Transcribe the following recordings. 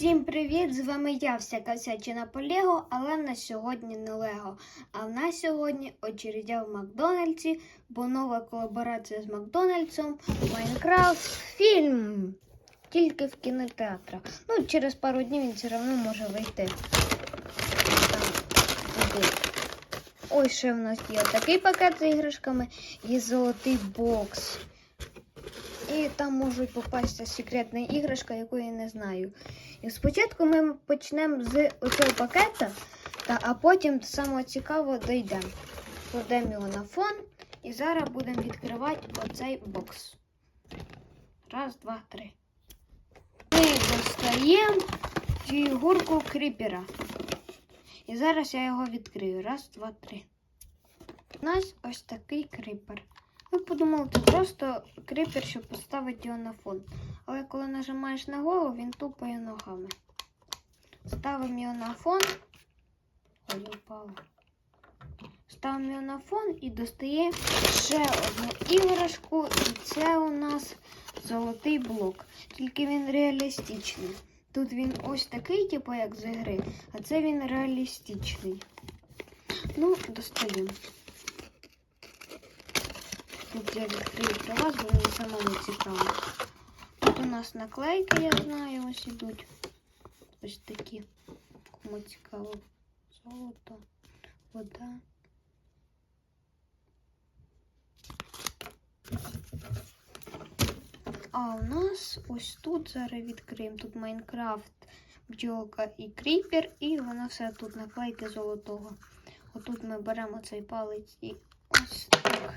Всім привіт! З вами я, всяка всячина по Лего, але в нас сьогодні не Лего. А в нас сьогодні очередя в Макдональдсі, бо нова колаборація з Макдональдсом Майнкрафт фільм. Тільки в кінотеатрах. Ну, через пару днів він все одно може вийти. Ось ще в нас є такий пакет з іграшками і золотий бокс. І там можуть попасти секретна іграшка, яку я не знаю. І спочатку ми почнемо з оцього пакета, та, а потім до самого цікавого дійдемо. Кладемо його на фон і зараз будемо відкривати оцей бокс. Раз, два, три. Ми достаємо фігурку кріпера. І зараз я його відкрию. Раз, два, три. У нас ось такий кріпер. Ми подумали, це просто кріпер, щоб поставити його на фон. Але коли нажимаєш на голову, він тупає ногами. Ставимо його на фон. Ой, упало. Ставимо його на фон і достаємо ще одну іграшку. І це у нас золотий блок. Тільки він реалістичний. Тут він ось такий, типу, як з ігри, а це він реалістичний. Ну, достаємо. Тут я відкрию для вас, бо мені самому цікаво. Тут у нас наклейки, я знаю, ось ідуть. Ось такі. Кому цікаво. Золото, вода. А у нас ось тут зараз відкриємо. Тут Майнкрафт, бджолка і кріпер, і воно все тут наклейки золотого. Отут ми беремо цей палець і ось так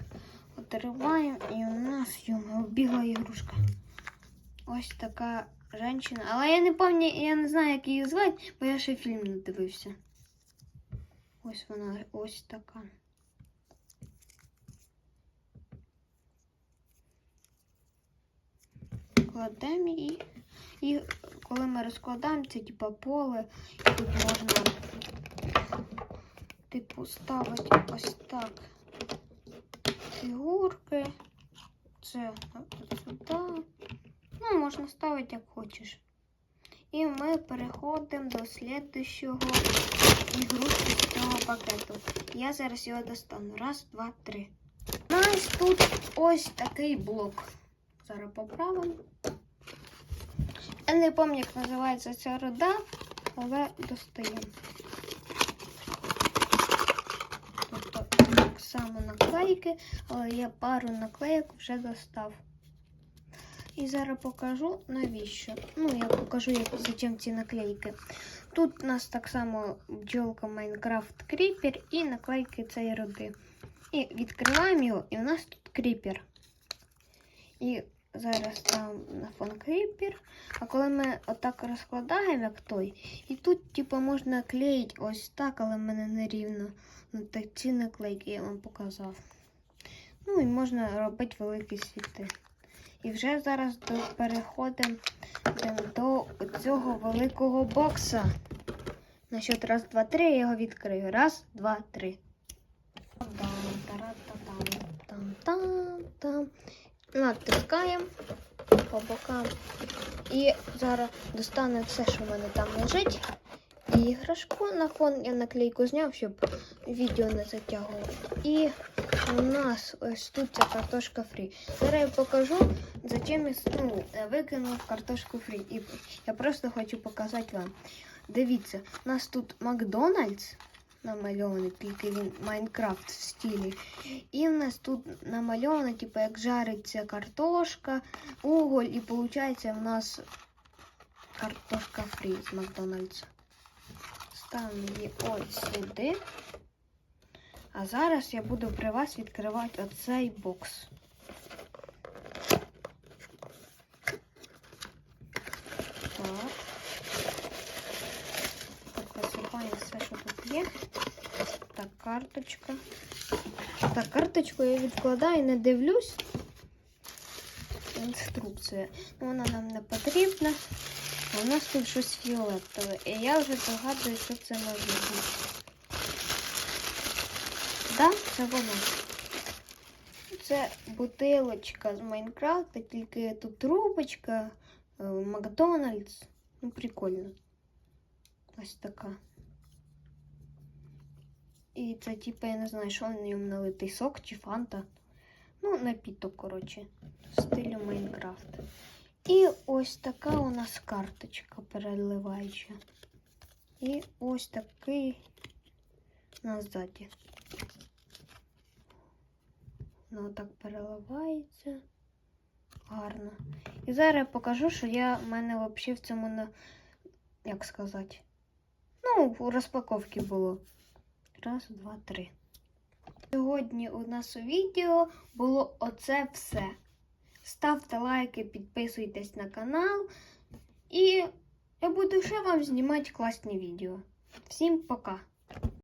отриваємо, і у нас йому бігла ігрушка. Ось така жінка. Але я не пам'ятаю, я не знаю, як її звати, бо я ще фільм не дивився. Ось вона ось така. Кладемо її. І коли ми розкладаємо, це типа поле, і тут можна типу ставити ось так фігурки. Це сюди. Ну, можна ставити як хочеш. І ми переходимо до слідущого ігрушки з цього пакету. Я зараз його достану. Раз, два, три. У нас тут ось такий блок. Зараз поправимо. Я не пам'ятаю, як називається ця рода, але достаємо. Тобто так само наклейки, але я пару наклеїк вже достав. І зараз покажу навіщо. Ну, я покажу, як зачем ці наклейки. Тут у нас так само бджолка Майнкрафт Кріпер і наклейки цієї роди. І відкриваємо його, і у нас тут кріпер. І зараз там на фон кріпер. А коли ми отак розкладаємо, як той, і тут, типу, можна клеїти ось так, але в мене не рівно. Ну, так ці наклейки я вам показав. Ну і можна робити великі світи. І вже зараз переходимо до цього великого бокса. На счет раз, два, три я його відкрию. Раз, два, три. Натискаємо по бокам. І зараз достану все, що в мене там лежить. Іграшку на фон я наклейку зняв, щоб відео не затягувало. І у нас ось тут ця картошка фрі. Зараз я покажу, зачем я ну, викинув картошку фрі. І я просто хочу показати вам. Дивіться, у нас тут Макдональдс намальований, тільки він Майнкрафт в стилі. І в нас тут намальовано, типу, як жариться картошка, уголь, і виходить в нас картошка фрі з Макдональдса. Ставимо її ось сюди. А зараз я буду при вас відкривати оцей бокс. Так, висипаємо все, що тут є. Так, карточка. Так, карточку я відкладаю, не дивлюсь. Інструкція. Ну, Вона нам не потрібна. У нас тут щось фіолетове. І я вже догадую, що це може бути. Да, це воно. Це бутилочка з Майнкрафта, тільки тут трубочка, е, Макдональдс. Ну, прикольно. Ось така. І це, типу, я не знаю, що в ньому налитий сок чи фанта. Ну, напіток, коротше, в стилю Майнкрафт. І ось така у нас карточка переливаюча. І ось такий назаді. Ну, так переливається. Гарно. І зараз я покажу, що я в мене взагалі в цьому. Як сказати? Ну, у розпаковці було. Раз, два, три. Сьогодні у нас у відео було оце все. Ставте лайки, підписуйтесь на канал. І я буду ще вам знімати класні відео. Всім пока!